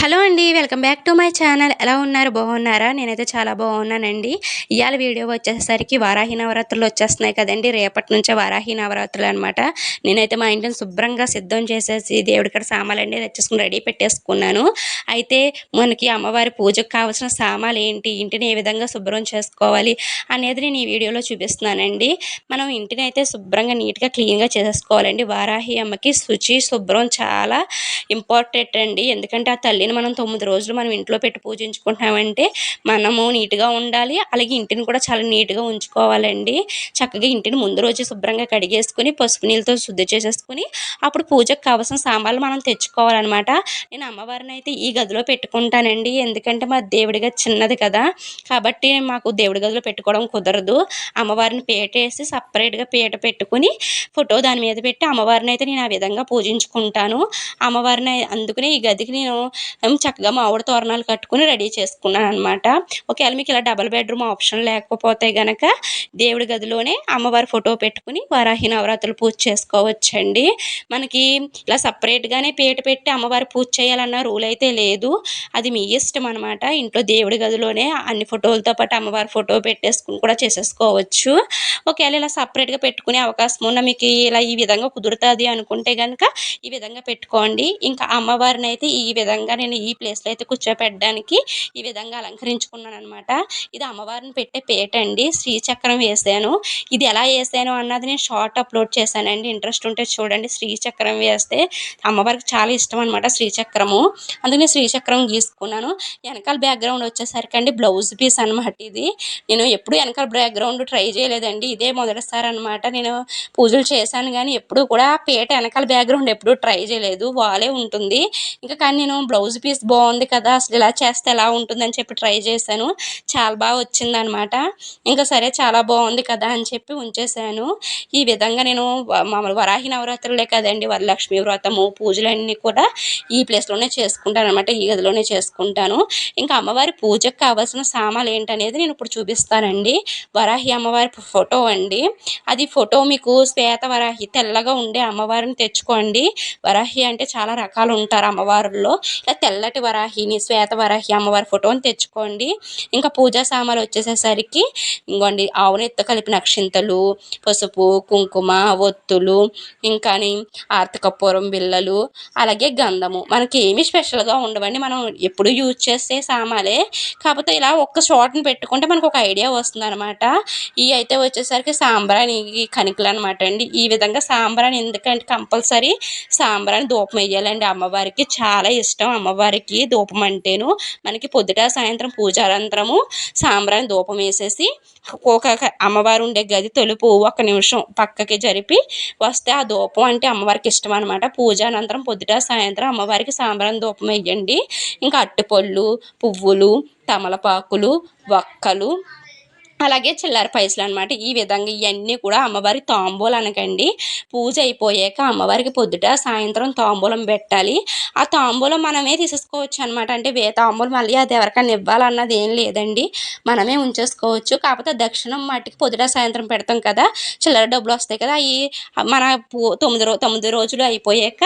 Hello అండి welcome back to my channel. ఎలా ఉన్నారు? బాగున్నారా? నేనైతే చాలా బాగున్నానండి. ఇవాళ వీడియో వచ్చేసరికి వారాహి నవరాత్రులు వచ్చేస్తున్నాయి కదండి. రేపటి నుంచే వారాహి నవరాత్రులు అనమాట నేనైతే మా ఇంటిని శుభ్రంగా సిద్ధం చేసేసి దేవుడి కాడ సామాన్లు తెచ్చేసుకుని రెడీ పెట్టేసుకున్నాను. అయితే మనకి అమ్మవారి పూజకు కావాల్సిన సామాన్లు ఏంటి? ఇంటిని ఏ విధంగా శుభ్రం చేసుకోవాలి అనేది నేను ఈ వీడియోలో చూపిస్తున్నానండి. మనం ఇంటిని అయితే శుభ్రంగా నీట్గా క్లీన్గా చేసేసుకోవాలండి వారాహి అమ్మకి శుచి శుభ్రం చాలా ఇంపార్టెంట్ అండి. ఎందుకంటే ఆ తల్లి తల్లిని మనం తొమ్మిది రోజులు మనం ఇంట్లో పెట్టి పూజించుకుంటున్నామంటే మనము నీట్గా ఉండాలి. అలాగే ఇంటిని కూడా చాలా నీట్గా ఉంచుకోవాలండి. చక్కగా ఇంటిని ముందు రోజు శుభ్రంగా కడిగేసుకుని పసుపు నీళ్ళతో శుద్ధి చేసేసుకుని అప్పుడు పూజకు కావాల్సిన సామాన్లు మనం తెచ్చుకోవాలన్నమాట. నేను అమ్మవారిని అయితే ఈ గదిలో పెట్టుకుంటానండి. ఎందుకంటే మా దేవుడిగా చిన్నది కదా. కాబట్టి మాకు దేవుడి గదిలో పెట్టుకోవడం కుదరదు. అమ్మవారిని పేటేసి సపరేట్గా పీట పెట్టుకుని ఫోటో దాని మీద పెట్టి అమ్మవారిని అయితే నేను ఆ విధంగా పూజించుకుంటాను. అమ్మవారిని అందుకనే ఈ గదికి నేను చక్కగా మామిడి తోరణాలు కట్టుకుని రెడీ చేసుకున్నాను అనమాట ఒకవేళ మీకు ఇలా డబల్ బెడ్రూమ్ ఆప్షన్ లేకపోతే గనక దేవుడి గదిలోనే అమ్మవారి ఫోటో పెట్టుకుని వారాహి నవరాత్రులు పూజ చేసుకోవచ్చండి. మనకి ఇలా సపరేట్గానే పీట పెట్టి అమ్మవారి పూజ చేయాలన్న రూల్ అయితే లేదు. అది మీ ఇష్టం అనమాట ఇంట్లో దేవుడి గదిలోనే అన్ని ఫోటోలతో పాటు అమ్మవారి ఫోటో పెట్టేసుకుని కూడా చేసేసుకోవచ్చు. ఒకవేళ ఇలా సపరేట్గా పెట్టుకునే అవకాశం ఉన్న మీకు ఇలా ఈ విధంగా కుదురుతుంది అనుకుంటే కనుక ఈ విధంగా పెట్టుకోండి. ఇంకా అమ్మవారిని అయితే ఈ విధంగా నేను నేను ఈ ప్లేస్లో అయితే కూర్చోపెట్టడానికి ఈ విధంగా అలంకరించుకున్నాను అనమాట ఇది అమ్మవారిని పెట్టే పేట అండి. శ్రీచక్రం వేసాను. ఇది ఎలా వేసాను అన్నది నేను షార్ట్ అప్లోడ్ చేశానండి. ఇంట్రెస్ట్ ఉంటే చూడండి. శ్రీచక్రం వేస్తే అమ్మవారికి చాలా ఇష్టం అనమాట శ్రీచక్రము అందుకని శ్రీచక్రం గీసుకున్నాను. వెనకాల బ్యాక్గ్రౌండ్ వచ్చేసరికి అండి బ్లౌజ్ పీస్ అనమాట ఇది. నేను ఎప్పుడు వెనకాల బ్యాక్గ్రౌండ్ ట్రై చేయలేదండి. ఇదే మొదటిసారి అనమాట నేను పూజలు చేశాను కానీ ఎప్పుడు కూడా పేట వెనకాల బ్యాక్గ్రౌండ్ ఎప్పుడు ట్రై చేయలేదు. వాలే ఉంటుంది. ఇంకా కానీ నేను బ్లౌజ్ పీస్ బాగుంది కదా అసలు ఇలా చేస్తే ఎలా ఉంటుందని చెప్పి ట్రై చేశాను. చాలా బాగా వచ్చిందనమాట ఇంకా సరే చాలా బాగుంది కదా అని చెప్పి ఉంచేసాను ఈ విధంగా నేను మామూలు వరాహి నవరాత్రులే కదండి వరలక్ష్మి వ్రతము పూజలన్నీ కూడా ఈ ప్లేస్లోనే చేసుకుంటాను అనమాట ఈ గదిలోనే చేసుకుంటాను. ఇంకా అమ్మవారి పూజకు కావాల్సిన సామాన్లు ఏంటనేది నేను ఇప్పుడు చూపిస్తానండి. వరాహి అమ్మవారి ఫోటో అండి. అది ఫోటో మీకు శ్వేత వరాహి తెల్లగా ఉండే అమ్మవారిని తెచ్చుకోండి. వరాహి అంటే చాలా రకాలు ఉంటారు అమ్మవారుల్లో ఇలా తెల్లటి వరాహిని శ్వేత వరాహి అమ్మవారి ఫోటోని తెచ్చుకోండి. ఇంకా పూజా సామాన్లు వచ్చేసేసరికి ఇంకోండి ఆవునెత్త కలిపిన అక్షింతలు పసుపు కుంకుమ ఒత్తులు ఇంకా ఆర్తకపూరం బిళ్ళలు అలాగే గంధము. మనకి ఏమి స్పెషల్గా ఉండవండి. మనం ఎప్పుడు యూజ్ చేసే సామాలే. కాకపోతే ఇలా ఒక్క చోటని పెట్టుకుంటే మనకు ఒక ఐడియా వస్తుంది అనమాట ఈ అయితే వచ్చేసరికి సాంబ్రాణి కణికలు అనమాట అండి. ఈ విధంగా సాంబ్రాణి ఎందుకంటే కంపల్సరీ సాంబ్రాణి దూపం వేయాలండి అమ్మవారికి చాలా ఇష్టం. అమ్మవారికి ధూపం అంటేను మనకి పొద్దుట సాయంత్రం పూజారంతరము సాంబ్రాన్ని ధూపం వేసేసి ఒక అమ్మవారు ఉండే గది తొలుపు ఒక నిమిషం పక్కకి జరిపి వస్తే ఆ ధూపం అంటే అమ్మవారికి ఇష్టం అనమాట పూజానంతరం పొద్దుట సాయంత్రం అమ్మవారికి సాంబ్రాన్ని ధూపం వేయండి. ఇంకా అట్టుపళ్ళు పువ్వులు తమలపాకులు వక్కలు అలాగే చిల్లర పైసలు అనమాట ఈ విధంగా ఇవన్నీ కూడా అమ్మవారి తాంబూలం అనకండి. పూజ అయిపోయాక అమ్మవారికి పొద్దుట సాయంత్రం తాంబూలం పెట్టాలి. ఆ తాంబూలం మనమే తీసేసుకోవచ్చు అనమాట అంటే వే తాంబూలం మళ్ళీ అది ఎవరికైనా ఇవ్వాలన్నది ఏం లేదండి. మనమే ఉంచేసుకోవచ్చు. కాకపోతే దక్షిణం మట్టికి పొద్దుట సాయంత్రం పెడతాం కదా. చిల్లర డబ్బులు వస్తాయి కదా. ఈ మన తొమ్మిది రో తొమ్మిది రోజులు అయిపోయాక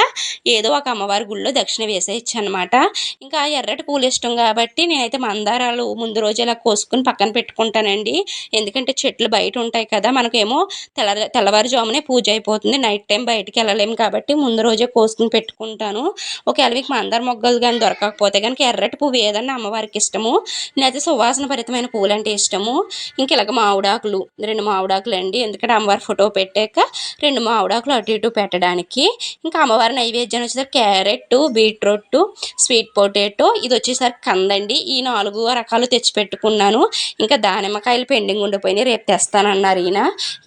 ఏదో ఒక అమ్మవారి గుళ్ళో దక్షిణ వేసేయచ్చు అనమాట ఇంకా ఎర్రటి పూలు ఇష్టం కాబట్టి నేనైతే మందారాలు ముందు రోజు ఇలా కోసుకుని పక్కన పెట్టుకుంటానండి. ఎందుకంటే చెట్లు బయట ఉంటాయి కదా మనకేమో తెల్ల తెల్లవారుజామునే పూజ అయిపోతుంది. నైట్ టైం బయటికి వెళ్ళలేము కాబట్టి ముందు రోజే కోసుకుని పెట్టుకుంటాను. ఒకవేళ మీకు మందార మొగ్గలు కానీ దొరకకపోతే కనుక ఎర్రటి పువ్వు ఏదన్నా అమ్మవారికి ఇష్టము. నేనైతే సువాసన భరితమైన పువ్వులు అంటే ఇష్టము. ఇంక ఇలాగ మామిడాకులు రెండు మామిడాకులు అండి. ఎందుకంటే అమ్మవారి ఫోటో పెట్టాక రెండు మామిడాకులు అటు ఇటు పెట్టడానికి. ఇంకా అమ్మవారి నైవేద్యం వచ్చేసరికి క్యారెట్ బీట్రూట్ స్వీట్ పొటాటో. ఇది వచ్చేసరికి కందండి. ఈ నాలుగు రకాలు తెచ్చి పెట్టుకున్నాను. ఇంకా దానిమ్మకాయలు పెండింగ్ ఉండిపోయినాయి రేపు తెస్తానన్నారు ఈయన.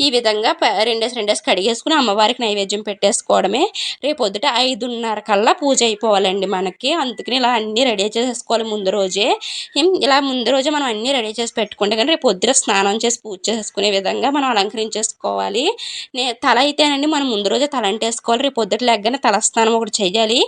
ఈ విధంగా రెండేసి రెండేసి కడిగేసుకుని అమ్మవారికి నైవేద్యం పెట్టేసుకోవడమే. రేపు పొద్దుట ఐదున్నర కల్లా పూజ అయిపోవాలండి మనకి. అందుకని ఇలా అన్నీ రెడీ చేసేసుకోవాలి ముందు రోజే. ఇలా ముందు రోజే మనం అన్నీ రెడీ చేసి పెట్టుకుంటే కానీ రేపు పొద్దున స్నానం చేసి పూజ చేసుకునే విధంగా మనం అలంకరించేసుకోవాలి. నే తల అయితేనండి మనం ముందు రోజే తల అంటేసుకోవాలి రేపు పొద్దుట లెగ్గనే తలస్నానం ఒకటి చేయాలి.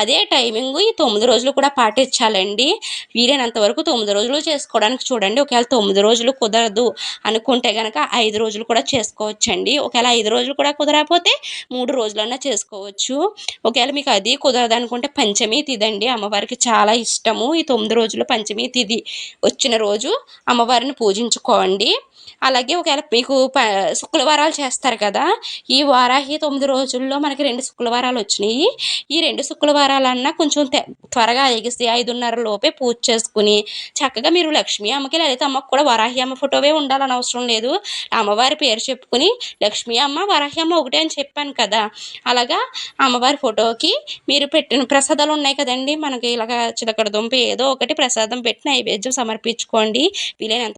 అదే టైమింగ్ ఈ తొమ్మిది రోజులు కూడా పాటించాలండి. వీలైనంత వరకు తొమ్మిది రోజులు చేసుకోవడానికి చూడండి. ఒకవేళ తొమ్మిది రోజులు కుదర కుదరదు అనుకుంటే కనుక ఐదు రోజులు కూడా చేసుకోవచ్చండి. ఒకవేళ ఐదు రోజులు కూడా కుదరకపోతే మూడు రోజులన్నా చేసుకోవచ్చు. ఒకవేళ మీకు అది కుదరదు అనుకుంటే పంచమి తిథి అండి. అమ్మవారికి చాలా ఇష్టము. ఈ తొమ్మిది రోజులు పంచమి తిది వచ్చిన రోజు అమ్మవారిని పూజించుకోండి. అలాగే ఒకవేళ మీకు ప శుక్రవారాలు చేస్తారు కదా ఈ వారాహి తొమ్మిది రోజుల్లో మనకి రెండు శుక్రవారాలు వచ్చినాయి. ఈ రెండు శుక్రవారాలన్నా కొంచెం త్వరగా ఎగిసి ఐదున్నర లోపే పూజ చేసుకుని చక్కగా మీరు లక్ష్మీ అమ్మకి లలిత అమ్మకి కూడా వరాహి అమ్మ ఫోటోవే ఉండాలని అవసరం లేదు. అమ్మవారి పేరు చెప్పుకుని లక్ష్మీ అమ్మ వరాహి అమ్మ ఒకటే అని చెప్పాను కదా. అలాగా అమ్మవారి ఫోటోకి మీరు పెట్టిన ప్రసాదాలు ఉన్నాయి కదండి మనకి ఇలాగ చిలకడ దుంప ఏదో ఒకటి ప్రసాదం పెట్టి నైవేద్యం సమర్పించుకోండి. వీలైనంత